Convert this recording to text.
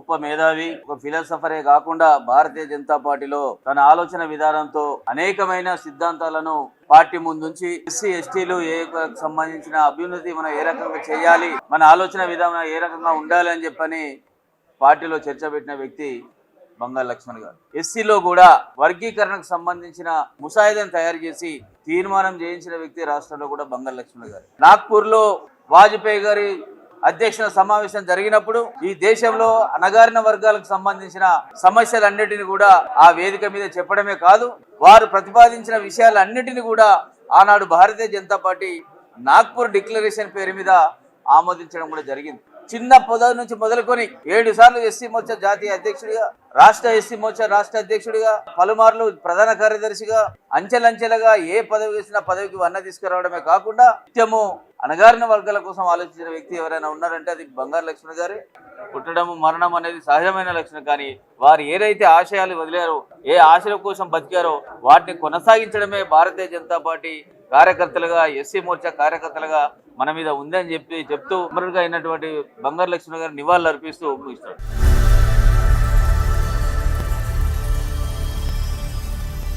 గొప్ప మేధావి ఒక ఫిలాసఫరే కాకుండా భారతీయ జనతా పార్టీలో తన ఆలోచన విధానంతో అనేకమైన సిద్ధాంతాలను పార్టీ ముందుంచి ఎస్సీ ఎస్టీలు ఏ సంబంధించిన అభ్యున్నతి మనం ఏ రకంగా చేయాలి మన ఆలోచన విధానం ఏ రకంగా ఉండాలి అని చెప్పని పార్టీలో చర్చ పెట్టిన వ్యక్తి బంగారు లక్ష్మణ్ గారు. ఎస్సీలో కూడా వర్గీకరణకు సంబంధించిన ముసాయిదాను తయారు చేసి తీర్మానం చేయించిన వ్యక్తి రాష్ట్రంలో కూడా బంగారు లక్ష్మణ్ గారు. నాగ్పూర్లో వాజ్పేయి గారి అధ్యక్షుల సమావేశం జరిగినప్పుడు ఈ దేశంలో అణగారిన వర్గాలకు సంబంధించిన సమస్యలన్నిటిని కూడా ఆ వేదిక మీద చెప్పడమే కాదు వారు ప్రతిపాదించిన విషయాలన్నిటిని కూడా ఆనాడు భారతీయ జనతా పార్టీ నాగ్పూర్ డిక్లరేషన్ పేరు మీద ఆమోదించడం కూడా జరిగింది. చిన్న పదవి నుంచి మొదలుకొని ఏడు సార్లు ఎస్సీ మోర్చా జాతీయ అధ్యక్షుడిగా రాష్ట్ర ఎస్సీ మోర్చా రాష్ట్ర అధ్యక్షుడిగా పలుమార్లు ప్రధాన కార్యదర్శిగా అంచెలంచెలుగా ఏ పదవి వేసిన పదవికి వన్న తీసుకురావడమే కాకుండా నిత్యము అణగారిన వర్గాల కోసం ఆలోచించిన వ్యక్తి ఎవరైనా ఉన్నారంటే అది బంగారు లక్ష్మణ్ గారే. పుట్టడం మరణం అనేది సహజమైన లక్షణం. కానీ వారు ఏదైతే ఆశయాలు వదిలారో ఏ ఆశల కోసం బతికారో వాటిని కొనసాగించడమే భారతీయ జనతా పార్టీ కార్యకర్తలుగా ఎస్సీ మోర్చా కార్యకర్తలుగా మన మీద ఉందని చెప్పి చెప్తూ అమరుడుగా అయినటువంటి బంగారు లక్ష్మణ్ గారు నివాళులు అర్పిస్తూ ముగిస్తారు